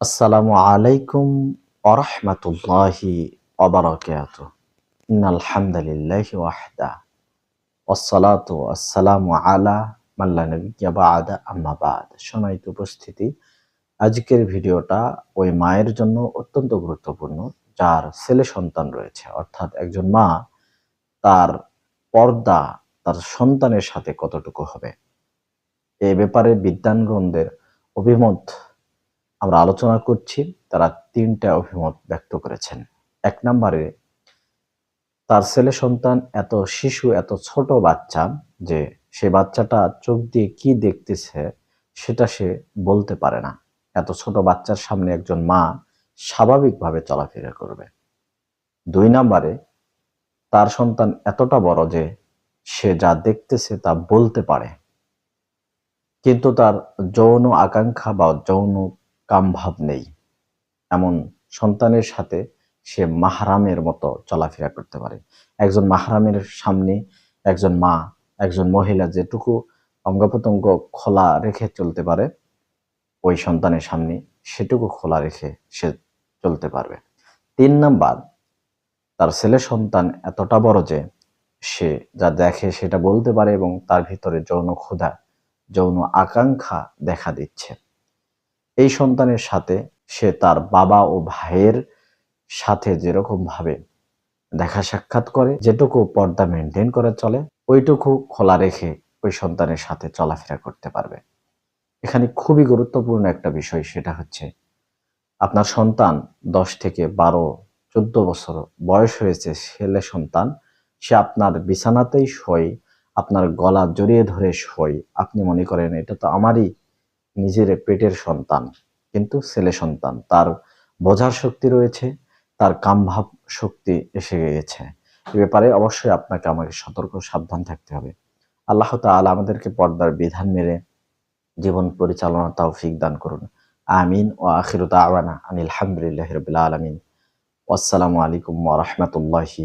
আসসালামু আলাইকুম আরহামতুল্লাহি অবরাকাত উপস্থিতি, আজকের ভিডিওটা ওই মায়ের জন্য অত্যন্ত গুরুত্বপূর্ণ, যার ছেলে সন্তান রয়েছে। অর্থাৎ একজন মা, তার পর্দা, তার সন্তানের সাথে কতটুকু হবে? এ ব্যাপারে বিজ্ঞান গ্রন্থের অভিমত আমরা আলোচনা করছি, তারা তিনটা অভিমত ব্যক্ত করেছেন। এক নম্বরে, তার ছেলে সন্তান এত শিশু, এত ছোট বাচ্চা যে সে বাচ্চাটা চোখ দিয়ে কি দেখতেছে সেটা সে বলতে পারে না। এত ছোট বাচ্চার সামনে একজন মা স্বাভাবিকভাবে চলাফেরা করবে। দুই নম্বরে, তার সন্তান এতটা বড় যে সে যা দেখতেছে তা বলতে পারে। কিন্তু তার যৌন আকাঙ্ক্ষা বা যৌন কামভাব নেই। এমন সন্তানের সাথে সে মাহারামের মতো চলাফেরা করতে পারে। একজন মাহারামের সামনে একজন মা, একজন মহিলা যেটুকু অঙ্গপ্রত্যঙ্গ খোলা রেখে চলতে পারে, ওই সন্তানের সামনে সেটুকু খোলা রেখে সে চলতে পারবে। তিন নাম্বার, তার ছেলে সন্তান এতটা বড় যে সে যা দেখে সেটা বলতে পারে এবং তার ভিতরে যৌন ক্ষুধা, যৌন আকাঙ্ক্ষা দেখা দিচ্ছে। এই সন্তানের সাথে সে তার বাবা ও ভাইয়ের সাথে যেরকম ভাবে দেখা সাক্ষাৎ করে, যেটুকু পর্দা মেনটেন করে চলে, ওইটুকু খোলা রেখে ওই সন্তানের সাথে চলাফেরা করতে পারবে। এখানে খুবই গুরুত্বপূর্ণ একটা বিষয় সেটা হচ্ছে, আপনার সন্তান দশ থেকে বারো, চোদ্দ বছর বয়স হয়েছে, ছেলে সন্তান, সে আপনার বিছানাতেই শোয়, আপনার গলা জড়িয়ে ধরে শোয়। আপনি মনে করেন, এটা তো আমারই নিজের পেটের সন্তান, কিন্তু ছেলে সন্তান। তার বোঝার শক্তি রয়েছে, তার কামভাব শক্তি এসে গিয়েছে এ ব্যাপারে অবশ্যই আপনাকে আমাকে সতর্ক, সাবধান থাকতে হবে। আল্লাহ তাআলা আমাদেরকে পর্দার বিধান মেরে জীবন পরিচালনা তৌফিক দান করুন। আমিন ও আখির দাওয়ানা আনিল হামদুলিল্লাহি রাব্বিল আলামিন। আসসালামু আলাইকুম ওয়া রাহমাতুল্লাহি